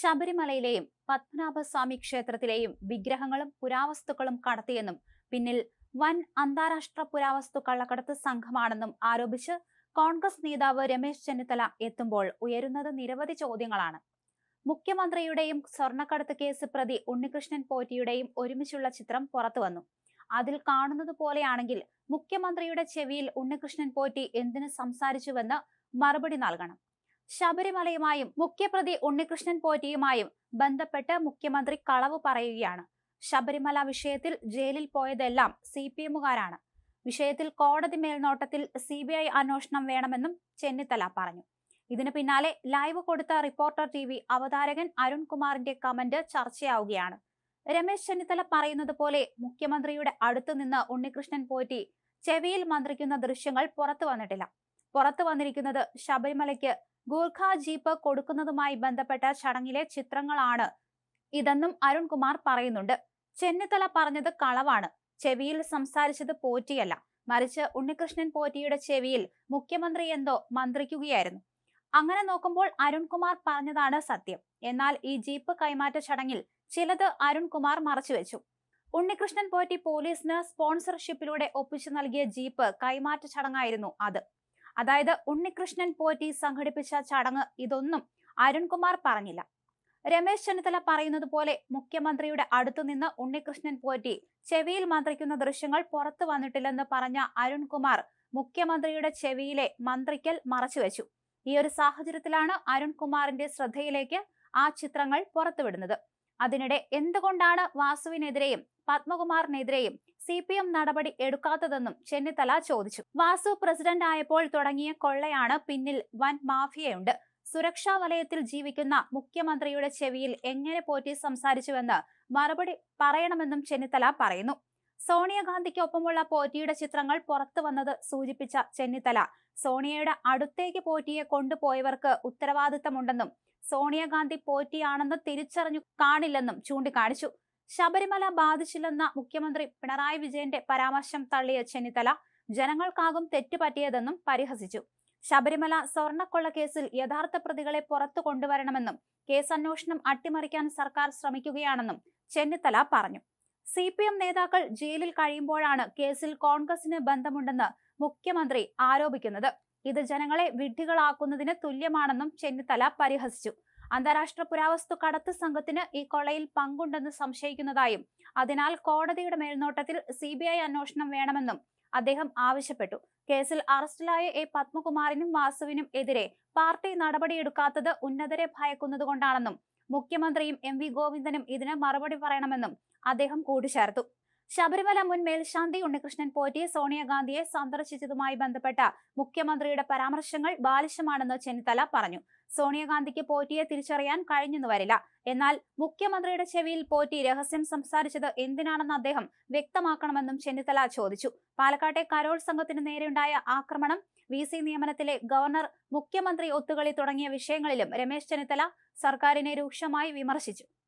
ശബരിമലയിലെയും പത്മനാഭസ്വാമി ക്ഷേത്രത്തിലെയും വിഗ്രഹങ്ങളും പുരാവസ്തുക്കളും കടത്തിയെന്നും പിന്നിൽ വൻ അന്താരാഷ്ട്ര പുരാവസ്തു കള്ളക്കടത്ത് സംഘമാണെന്നും ആരോപിച്ച് കോൺഗ്രസ് നേതാവ് രമേശ് ചെന്നിത്തല എത്തുമ്പോൾ ഉയരുന്നത് നിരവധി ചോദ്യങ്ങളാണ്. മുഖ്യമന്ത്രിയുടെയും സ്വർണക്കടത്ത് കേസ് പ്രതി ഉണ്ണികൃഷ്ണൻ പോറ്റിയുടെയും ഒരുമിച്ചുള്ള ചിത്രം പുറത്തുവന്നു അതിൽ കാണുന്നത് പോലെയാണെങ്കിൽ മുഖ്യമന്ത്രിയുടെ ചെവിയിൽ ഉണ്ണികൃഷ്ണൻ പോറ്റി എന്തിനു സംസാരിച്ചുവെന്ന് മറുപടി നൽകണം. ശബരിമലയുമായും മുഖ്യപ്രതി ഉണ്ണികൃഷ്ണൻ പോറ്റിയുമായും ബന്ധപ്പെട്ട് മുഖ്യമന്ത്രി കളവ് പറയുകയാണ്. ശബരിമല വിഷയത്തിൽ ജയിലിൽ പോയതെല്ലാം സി പി എമ്മുകാരാണ്. വിഷയത്തിൽ കോടതി മേൽനോട്ടത്തിൽ സി ബി ഐ അന്വേഷണം വേണമെന്നും ചെന്നിത്തല പറഞ്ഞു. ഇതിനു പിന്നാലെ ലൈവ് കൊടുത്ത റിപ്പോർട്ടർ ടി വി അവതാരകൻ അരുൺകുമാറിന്റെ കമന്റ് ചർച്ചയാവുകയാണ്. രമേശ് ചെന്നിത്തല പറയുന്നത് പോലെ മുഖ്യമന്ത്രിയുടെ അടുത്തു നിന്ന് ഉണ്ണികൃഷ്ണൻ പോറ്റി ചെവിയിൽ മന്ത്രിക്കുന്ന ദൃശ്യങ്ങൾ പുറത്തു വന്നിട്ടില്ല. പുറത്തു വന്നിരിക്കുന്നത് ശബരിമലയ്ക്ക് ഗൂർഖ ജീപ്പ് കൊടുക്കുന്നതുമായി ബന്ധപ്പെട്ട ചടങ്ങിലെ ചിത്രങ്ങളാണ് ഇതെന്നും അരുൺകുമാർ പറയുന്നുണ്ട്. ചെന്നിത്തല പറഞ്ഞത് കളവാണ്. ചെവിയിൽ സംസാരിച്ചത് പോറ്റിയല്ല. മറിച്ച് ഉണ്ണികൃഷ്ണൻ പോറ്റിയുടെ ചെവിയിൽ മുഖ്യമന്ത്രി എന്തോ മന്ത്രിക്കുകയായിരുന്നു. അങ്ങനെ നോക്കുമ്പോൾ അരുൺകുമാർ പറഞ്ഞതാണ് സത്യം. എന്നാൽ ഈ ജീപ്പ് കൈമാറ്റ ചടങ്ങിൽ ചിലത് അരുൺകുമാർ മറച്ചുവെച്ചു. ഉണ്ണികൃഷ്ണൻ പോറ്റി പോലീസിന് സ്പോൺസർഷിപ്പിലൂടെ ഒപ്പിച്ചു നൽകിയ ജീപ്പ് കൈമാറ്റ ചടങ്ങായിരുന്നു അത്. അതായത് ഉണ്ണികൃഷ്ണൻ പോറ്റി സംഘടിപ്പിച്ച ചടങ്ങ് ഇതൊന്നും അരുൺകുമാർ പറഞ്ഞില്ല. രമേശ് ചെന്നിത്തല പറയുന്നത് പോലെ മുഖ്യമന്ത്രിയുടെ അടുത്തുനിന്ന് ഉണ്ണികൃഷ്ണൻ പോറ്റി ചെവിയിൽ മന്ത്രിക്കുന്ന ദൃശ്യങ്ങൾ പുറത്തു വന്നിട്ടില്ലെന്ന് പറഞ്ഞ അരുൺകുമാർ മുഖ്യമന്ത്രിയുടെ ചെവിയിലെ മന്ത്രിക്കൽ മറച്ചുവെച്ചു. ഈ ഒരു സാഹചര്യത്തിലാണ് അരുൺകുമാറിന്റെ ശ്രദ്ധയിലേക്ക് ആ ചിത്രങ്ങൾ പുറത്തുവിടുന്നത്. അതിനിടെ എന്തുകൊണ്ടാണ് വാസുവിനെതിരെയും പത്മകുമാറിനെതിരെയും സി പി എം നടപടി എടുക്കാത്തതെന്നും ചെന്നിത്തല ചോദിച്ചു. വാസു പ്രസിഡന്റ് ആയപ്പോൾ തുടങ്ങിയ കൊള്ളയാണ് പിന്നിൽ വൻ മാഫിയയുണ്ട്. സുരക്ഷാ വലയത്തിൽ ജീവിക്കുന്ന മുഖ്യമന്ത്രിയുടെ ചെവിയിൽ എങ്ങനെ പോറ്റി സംസാരിച്ചുവെന്ന് മറുപടി പറയണമെന്നും ചെന്നിത്തല പറയുന്നു. സോണിയാഗാന്ധിക്കൊപ്പമുള്ള പോറ്റിയുടെ ചിത്രങ്ങൾ പുറത്തു വന്നത് സൂചിപ്പിച്ച ചെന്നിത്തല. സോണിയയുടെ അടുത്തേക്ക് പോറ്റിയെ കൊണ്ടുപോയവർക്ക് ഉത്തരവാദിത്തമുണ്ടെന്നും സോണിയാഗാന്ധി പോറ്റിയാണെന്ന് തിരിച്ചറിഞ്ഞു കാണില്ലെന്നും ചൂണ്ടിക്കാണിച്ചു. ശബരിമല ബാധിച്ചില്ലെന്ന മുഖ്യമന്ത്രി പിണറായി വിജയന്റെ പരാമർശം തള്ളിയ ചെന്നിത്തല ജനങ്ങൾക്കാകും തെറ്റുപറ്റിയതെന്നും പരിഹസിച്ചു. ശബരിമല സ്വർണക്കൊള്ള കേസിൽ യഥാർത്ഥ പ്രതികളെ പുറത്തു കൊണ്ടുവരണമെന്നും കേസ് അന്വേഷണം അട്ടിമറിക്കാൻ സർക്കാർ ശ്രമിക്കുകയാണെന്നും ചെന്നിത്തല പറഞ്ഞു. സി നേതാക്കൾ ജയിലിൽ കഴിയുമ്പോഴാണ് കേസിൽ കോൺഗ്രസിന് ബന്ധമുണ്ടെന്ന് മുഖ്യമന്ത്രി ആരോപിക്കുന്നത്. ഇത് ജനങ്ങളെ വിഡ്ഢികളാക്കുന്നതിന് തുല്യമാണെന്നും ചെന്നിത്തല പരിഹസിച്ചു. അന്താരാഷ്ട്ര പുരാവസ്തു കടത്ത് സംഘത്തിന് ഈ കൊള്ളയിൽ പങ്കുണ്ടെന്ന് സംശയിക്കുന്നതായും അതിനാൽ കോടതിയുടെ മേൽനോട്ടത്തിൽ സി അന്വേഷണം വേണമെന്നും അദ്ദേഹം ആവശ്യപ്പെട്ടു. കേസിൽ അറസ്റ്റിലായ എ പത്മകുമാറിനും വാസുവിനും എതിരെ പാർട്ടി നടപടിയെടുക്കാത്തത് ഉന്നതരെ ഭയക്കുന്നതുകൊണ്ടാണെന്നും മുഖ്യമന്ത്രിയും എം വി ഗോവിന്ദനും ഇതിന് മറുപടി പറയണമെന്നും അദ്ദേഹം കൂട്ടിച്ചേർത്തു. ശബരിമല മുൻ മേൽശാന്തി ഉണ്ണികൃഷ്ണൻ പോറ്റി സോണിയാഗാന്ധിയെ സന്ദർശിച്ചതുമായി ബന്ധപ്പെട്ട മുഖ്യമന്ത്രിയുടെ പരാമർശങ്ങൾ ബാലിശമാണെന്ന് ചെന്നിത്തല പറഞ്ഞു. സോണിയാഗാന്ധിക്ക് പോറ്റിയെ തിരിച്ചറിയാൻ കഴിഞ്ഞെന്ന് വരില്ല. എന്നാൽ മുഖ്യമന്ത്രിയുടെ ചെവിയിൽ പോറ്റി രഹസ്യം സംസാരിച്ചത് എന്തിനാണെന്ന് അദ്ദേഹം വ്യക്തമാക്കണമെന്നും ചെന്നിത്തല ചോദിച്ചു. പാലക്കാട്ടെ കരോൾ സംഘത്തിന് നേരെയുണ്ടായ ആക്രമണം വി സി നിയമനത്തിലെ ഗവർണർ മുഖ്യമന്ത്രി ഒത്തുകളി തുടങ്ങിയ വിഷയങ്ങളിലും രമേശ് ചെന്നിത്തല സർക്കാരിനെ രൂക്ഷമായി വിമർശിച്ചു.